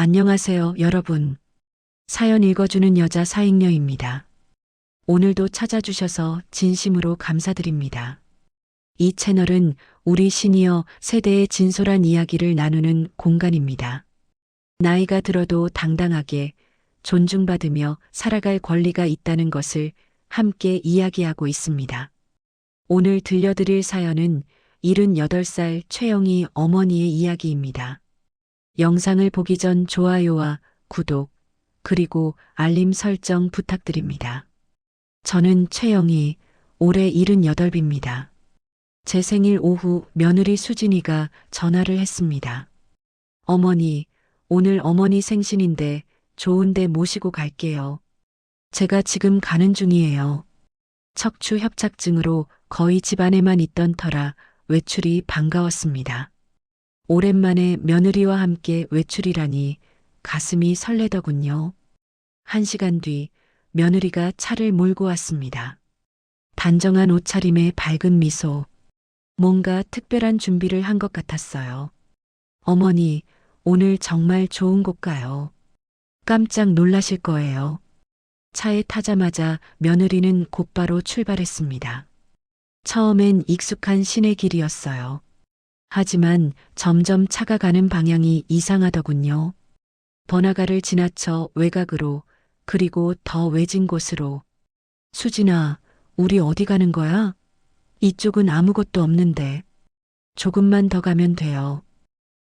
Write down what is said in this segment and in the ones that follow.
안녕하세요, 여러분. 사연 읽어주는 여자 사익녀입니다. 오늘도 찾아주셔서 진심으로 감사드립니다. 이 채널은 우리 시니어 세대의 진솔한 이야기를 나누는 공간입니다. 나이가 들어도 당당하게 존중받으며 살아갈 권리가 있다는 것을 함께 이야기하고 있습니다. 오늘 들려드릴 사연은 78살 최영희 어머니의 이야기입니다. 영상을 보기 전 좋아요와 구독, 그리고 알림 설정 부탁드립니다. 저는 최영희, 올해 78입니다. 제 생일 오후 며느리 수진이가 전화를 했습니다. 어머니, 오늘 어머니 생신인데 좋은데 모시고 갈게요. 제가 지금 가는 중이에요. 척추 협착증으로 거의 집안에만 있던 터라 외출이 반가웠습니다. 오랜만에 며느리와 함께 외출이라니 가슴이 설레더군요. 한 시간 뒤 며느리가 차를 몰고 왔습니다. 단정한 옷차림에 밝은 미소, 뭔가 특별한 준비를 한 것 같았어요. 어머니, 오늘 정말 좋은 곳 가요. 깜짝 놀라실 거예요. 차에 타자마자 며느리는 곧바로 출발했습니다. 처음엔 익숙한 시내 길이었어요. 하지만 점점 차가 가는 방향이 이상하더군요. 번화가를 지나쳐 외곽으로 그리고 더 외진 곳으로. 수진아, 우리 어디 가는 거야? 이쪽은 아무것도 없는데. 조금만 더 가면 돼요.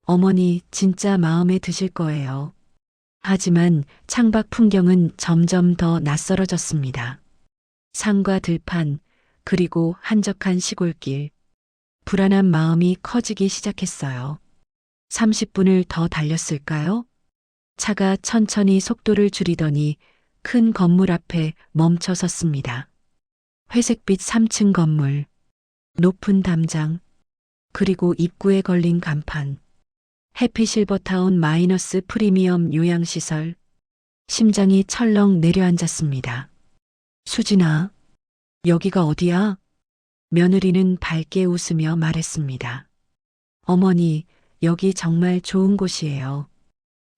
어머니 진짜 마음에 드실 거예요. 하지만 창밖 풍경은 점점 더 낯설어졌습니다. 산과 들판, 그리고 한적한 시골길. 불안한 마음이 커지기 시작했어요. 30분을 더 달렸을까요? 차가 천천히 속도를 줄이더니 큰 건물 앞에 멈춰 섰습니다. 회색빛 3층 건물, 높은 담장, 그리고 입구에 걸린 간판. 해피실버타운 마이너스 프리미엄 요양시설. 심장이 철렁 내려앉았습니다. 수진아, 여기가 어디야? 며느리는 밝게 웃으며 말했습니다. 어머니, 여기 정말 좋은 곳이에요.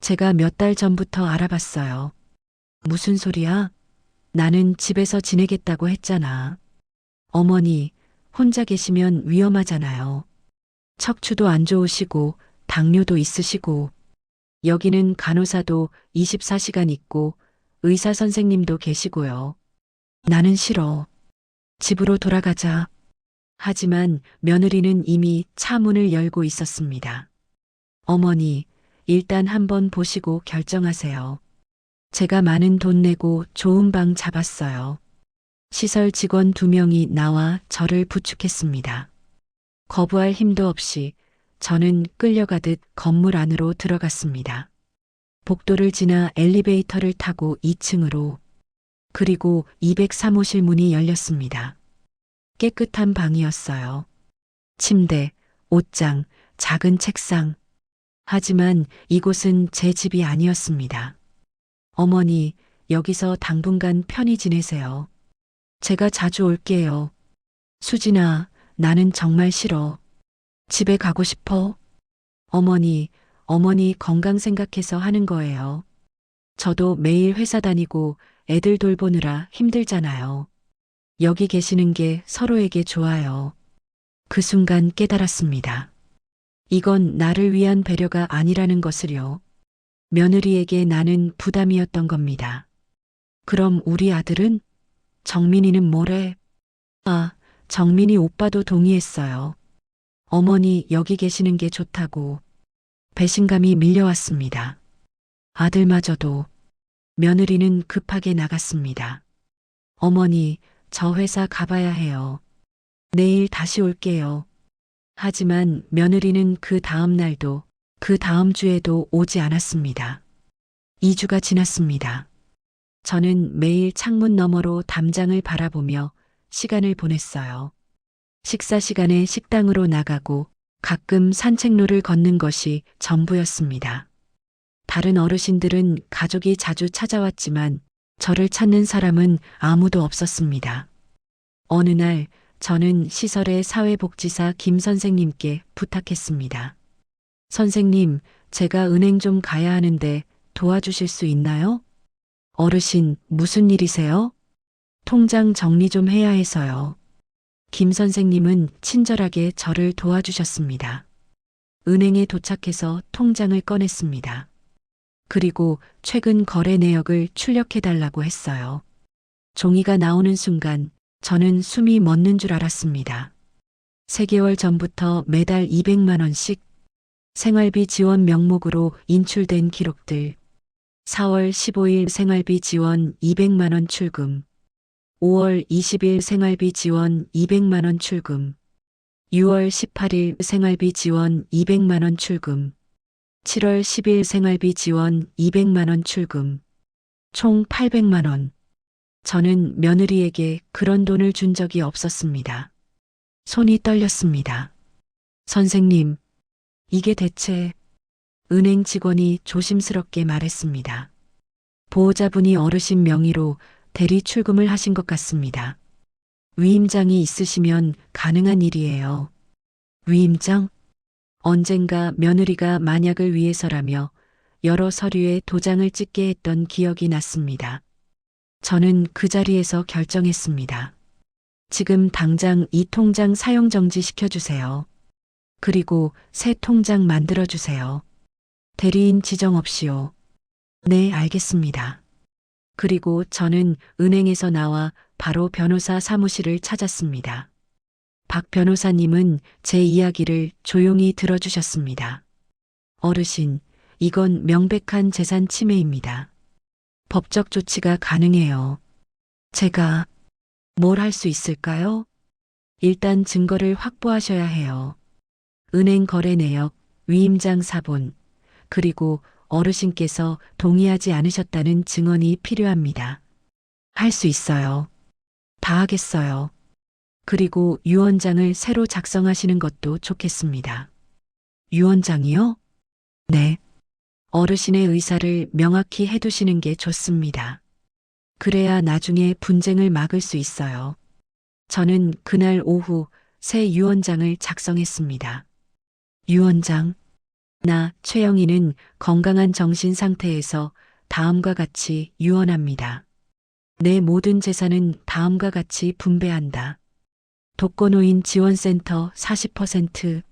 제가 몇 달 전부터 알아봤어요. 무슨 소리야? 나는 집에서 지내겠다고 했잖아. 어머니, 혼자 계시면 위험하잖아요. 척추도 안 좋으시고, 당뇨도 있으시고, 여기는 간호사도 24시간 있고, 의사 선생님도 계시고요. 나는 싫어. 집으로 돌아가자. 하지만 며느리는 이미 차 문을 열고 있었습니다. 어머니, 일단 한번 보시고 결정하세요. 제가 많은 돈 내고 좋은 방 잡았어요. 시설 직원 두 명이 나와 저를 부축했습니다. 거부할 힘도 없이 저는 끌려가듯 건물 안으로 들어갔습니다. 복도를 지나 엘리베이터를 타고 2층으로 그리고 203호실 문이 열렸습니다. 깨끗한 방이었어요. 침대, 옷장, 작은 책상. 하지만 이곳은 제 집이 아니었습니다. 어머니, 여기서 당분간 편히 지내세요. 제가 자주 올게요. 수진아, 나는 정말 싫어. 집에 가고 싶어. 어머니, 어머니 건강 생각해서 하는 거예요. 저도 매일 회사 다니고 애들 돌보느라 힘들잖아요. 여기 계시는 게 서로에게 좋아요. 그 순간 깨달았습니다. 이건 나를 위한 배려가 아니라는 것을요. 며느리에게 나는 부담이었던 겁니다. 그럼 우리 아들은? 정민이는 뭐래? 아, 정민이 오빠도 동의했어요. 어머니 여기 계시는 게 좋다고. 배신감이 밀려왔습니다. 아들마저도 며느리는 급하게 나갔습니다. 어머니, 저 회사 가봐야 해요. 내일 다시 올게요. 하지만 며느리는 그 다음 날도 그 다음 주에도 오지 않았습니다. 2주가 지났습니다. 저는 매일 창문 너머로 담장을 바라보며 시간을 보냈어요. 식사 시간에 식당으로 나가고 가끔 산책로를 걷는 것이 전부였습니다. 다른 어르신들은 가족이 자주 찾아왔지만 저를 찾는 사람은 아무도 없었습니다. 어느 날 저는 시설의 사회복지사 김 선생님께 부탁했습니다. 선생님, 제가 은행 좀 가야 하는데 도와주실 수 있나요? 어르신, 무슨 일이세요? 통장 정리 좀 해야 해서요. 김 선생님은 친절하게 저를 도와주셨습니다. 은행에 도착해서 통장을 꺼냈습니다. 그리고 최근 거래 내역을 출력해달라고 했어요. 종이가 나오는 순간 저는 숨이 멎는 줄 알았습니다. 3개월 전부터 매달 200만 원씩 생활비 지원 명목으로 인출된 기록들. 4월 15일 생활비 지원 200만 원 출금. 5월 20일 생활비 지원 200만 원 출금. 6월 18일 생활비 지원 200만 원 출금. 7월 10일 생활비 지원 200만 원 출금. 총 800만 원. 저는 며느리에게 그런 돈을 준 적이 없었습니다. 손이 떨렸습니다. 선생님, 이게 대체 은행 직원이 조심스럽게 말했습니다. 보호자분이 어르신 명의로 대리 출금을 하신 것 같습니다. 위임장이 있으시면 가능한 일이에요. 위임장? 언젠가 며느리가 만약을 위해서라며 여러 서류에 도장을 찍게 했던 기억이 났습니다. 저는 그 자리에서 결정했습니다. 지금 당장 이 통장 사용 정지 시켜주세요. 그리고 새 통장 만들어주세요. 대리인 지정 없이요. 네, 알겠습니다. 그리고 저는 은행에서 나와 바로 변호사 사무실을 찾았습니다. 박 변호사님은 제 이야기를 조용히 들어주셨습니다. 어르신, 이건 명백한 재산 침해입니다. 법적 조치가 가능해요. 제가 뭘 할 수 있을까요? 일단 증거를 확보하셔야 해요. 은행 거래 내역, 위임장 사본, 그리고 어르신께서 동의하지 않으셨다는 증언이 필요합니다. 할 수 있어요. 다 하겠어요. 그리고 유언장을 새로 작성하시는 것도 좋겠습니다. 유언장이요? 네. 어르신의 의사를 명확히 해두시는 게 좋습니다. 그래야 나중에 분쟁을 막을 수 있어요. 저는 그날 오후 새 유언장을 작성했습니다. 유언장. 나 최영희는 건강한 정신 상태에서 다음과 같이 유언합니다. 내 모든 재산은 다음과 같이 분배한다. 독거노인 지원센터 40%,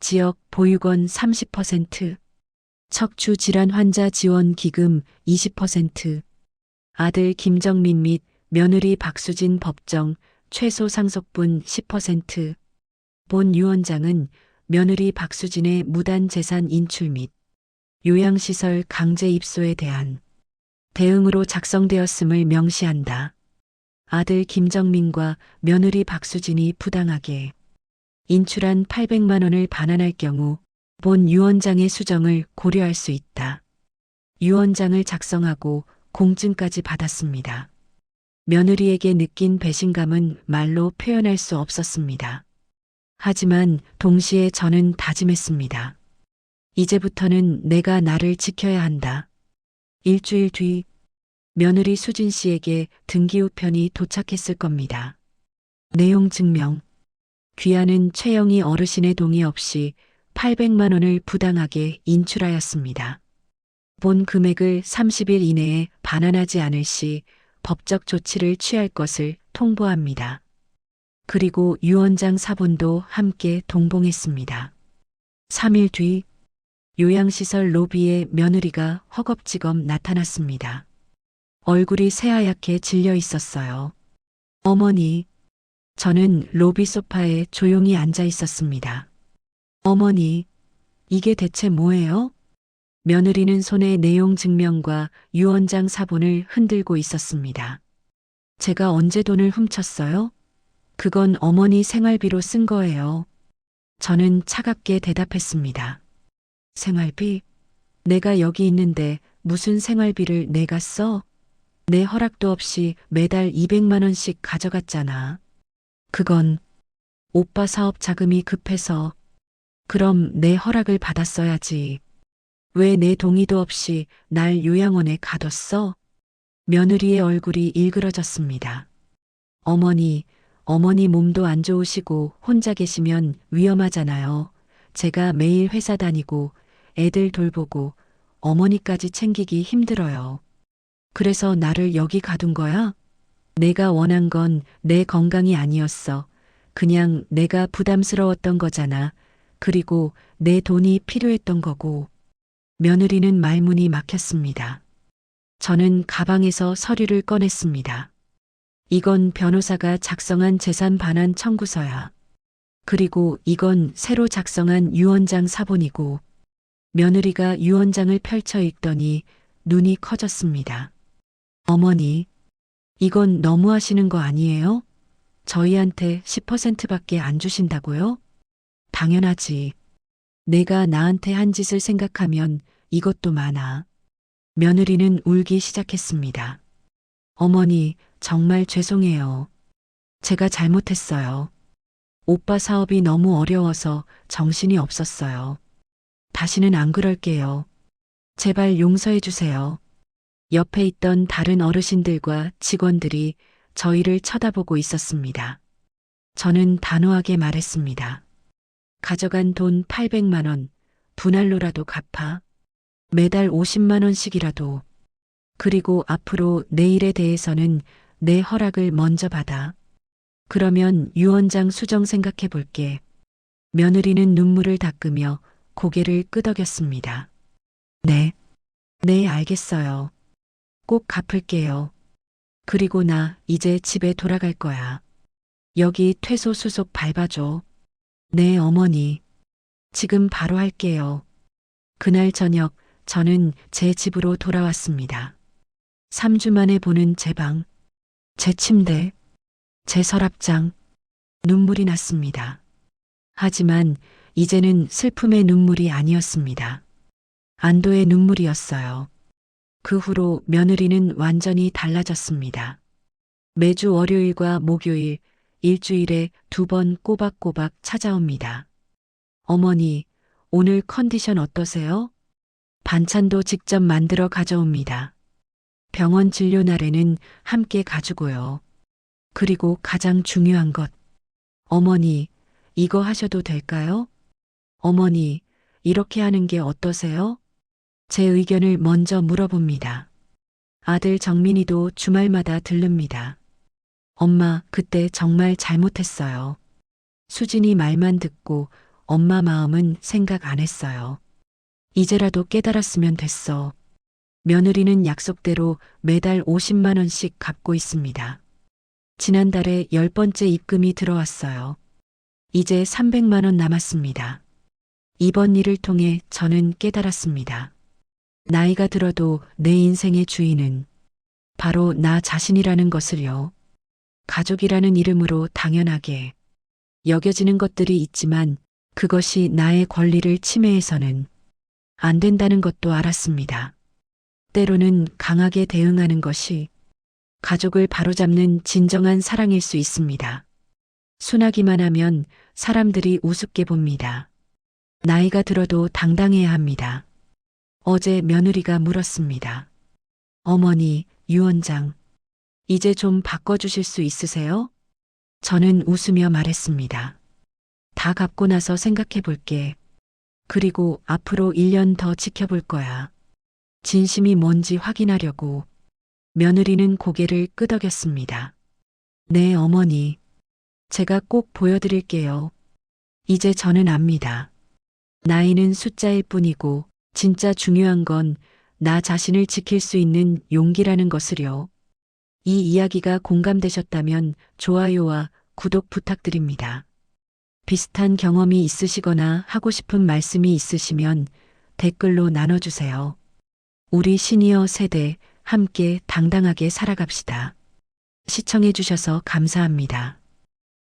지역 보육원 30%, 척추 질환 환자 지원 기금 20%, 아들 김정민 및 며느리 박수진 법정 최소 상속분 10%, 본 유언장은 며느리 박수진의 무단 재산 인출 및 요양시설 강제 입소에 대한 대응으로 작성되었음을 명시한다. 아들 김정민과 며느리 박수진이 부당하게 인출한 800만 원을 반환할 경우 본 유언장의 수정을 고려할 수 있다. 유언장을 작성하고 공증까지 받았습니다. 며느리에게 느낀 배신감은 말로 표현할 수 없었습니다. 하지만 동시에 저는 다짐했습니다. 이제부터는 내가 나를 지켜야 한다. 일주일 뒤 며느리 수진 씨에게 등기우편이 도착했을 겁니다. 내용 증명. 귀하는 최영희 어르신의 동의 없이 800만 원을 부당하게 인출하였습니다. 본 금액을 30일 이내에 반환하지 않을 시 법적 조치를 취할 것을 통보합니다. 그리고 유언장 사본도 함께 동봉했습니다. 3일 뒤 요양시설 로비에 며느리가 허겁지겁 나타났습니다. 얼굴이 새하얗게 질려 있었어요. 어머니, 저는 로비 소파에 조용히 앉아 있었습니다. 어머니, 이게 대체 뭐예요? 며느리는 손에 내용 증명과 유언장 사본을 흔들고 있었습니다. 제가 언제 돈을 훔쳤어요? 그건 어머니 생활비로 쓴 거예요. 저는 차갑게 대답했습니다. 생활비? 내가 여기 있는데 무슨 생활비를 내가 써? 내 허락도 없이 매달 200만 원씩 가져갔잖아. 그건 오빠 사업 자금이 급해서 그럼 내 허락을 받았어야지. 왜 내 동의도 없이 날 요양원에 가뒀어? 며느리의 얼굴이 일그러졌습니다. 어머니, 어머니 몸도 안 좋으시고 혼자 계시면 위험하잖아요. 제가 매일 회사 다니고 애들 돌보고 어머니까지 챙기기 힘들어요. 그래서 나를 여기 가둔 거야? 내가 원한 건 내 건강이 아니었어. 그냥 내가 부담스러웠던 거잖아. 그리고 내 돈이 필요했던 거고. 며느리는 말문이 막혔습니다. 저는 가방에서 서류를 꺼냈습니다. 이건 변호사가 작성한 재산 반환 청구서야. 그리고 이건 새로 작성한 유언장 사본이고, 며느리가 유언장을 펼쳐 읽더니 눈이 커졌습니다. 어머니, 이건 너무하시는 거 아니에요? 저희한테 10%밖에 안 주신다고요? 당연하지. 내가 나한테 한 짓을 생각하면 이것도 많아. 며느리는 울기 시작했습니다. 어머니, 정말 죄송해요. 제가 잘못했어요. 오빠 사업이 너무 어려워서 정신이 없었어요. 다시는 안 그럴게요. 제발 용서해 주세요. 옆에 있던 다른 어르신들과 직원들이 저희를 쳐다보고 있었습니다. 저는 단호하게 말했습니다. 가져간 돈 800만 원, 분할로라도 갚아. 매달 50만 원씩이라도. 그리고 앞으로 내일에 대해서는 내 허락을 먼저 받아. 그러면 유언장 수정 생각해 볼게. 며느리는 눈물을 닦으며 고개를 끄덕였습니다. 네. 네, 알겠어요. 꼭 갚을게요. 그리고 나 이제 집에 돌아갈 거야. 여기 퇴소 수속 밟아줘. 네, 어머니. 지금 바로 할게요. 그날 저녁 저는 제 집으로 돌아왔습니다. 3주 만에 보는 제 방, 제 침대, 제 서랍장, 눈물이 났습니다. 하지만 이제는 슬픔의 눈물이 아니었습니다. 안도의 눈물이었어요. 그 후로 며느리는 완전히 달라졌습니다. 매주 월요일과 목요일, 일주일에 두 번 꼬박꼬박 찾아옵니다. 어머니, 오늘 컨디션 어떠세요? 반찬도 직접 만들어 가져옵니다. 병원 진료 날에는 함께 가주고요. 그리고 가장 중요한 것. 어머니, 이거 하셔도 될까요? 어머니, 이렇게 하는 게 어떠세요? 제 의견을 먼저 물어봅니다. 아들 정민이도 주말마다 들릅니다. 엄마, 그때 정말 잘못했어요. 수진이 말만 듣고 엄마 마음은 생각 안 했어요. 이제라도 깨달았으면 됐어. 며느리는 약속대로 매달 50만 원씩 갚고 있습니다. 지난달에 열 번째 입금이 들어왔어요. 이제 300만 원 남았습니다. 이번 일을 통해 저는 깨달았습니다. 나이가 들어도 내 인생의 주인은 바로 나 자신이라는 것을요. 가족이라는 이름으로 당연하게 여겨지는 것들이 있지만 그것이 나의 권리를 침해해서는 안 된다는 것도 알았습니다. 때로는 강하게 대응하는 것이 가족을 바로잡는 진정한 사랑일 수 있습니다. 순하기만 하면 사람들이 우습게 봅니다. 나이가 들어도 당당해야 합니다. 어제 며느리가 물었습니다. 어머니, 유언장, 이제 좀 바꿔주실 수 있으세요? 저는 웃으며 말했습니다. 다 갚고 나서 생각해 볼게. 그리고 앞으로 1년 더 지켜볼 거야. 진심이 뭔지 확인하려고 며느리는 고개를 끄덕였습니다. 네, 어머니. 제가 꼭 보여드릴게요. 이제 저는 압니다. 나이는 숫자일 뿐이고 진짜 중요한 건 나 자신을 지킬 수 있는 용기라는 것을요. 이 이야기가 공감되셨다면 좋아요와 구독 부탁드립니다. 비슷한 경험이 있으시거나 하고 싶은 말씀이 있으시면 댓글로 나눠주세요. 우리 시니어 세대 함께 당당하게 살아갑시다. 시청해주셔서 감사합니다.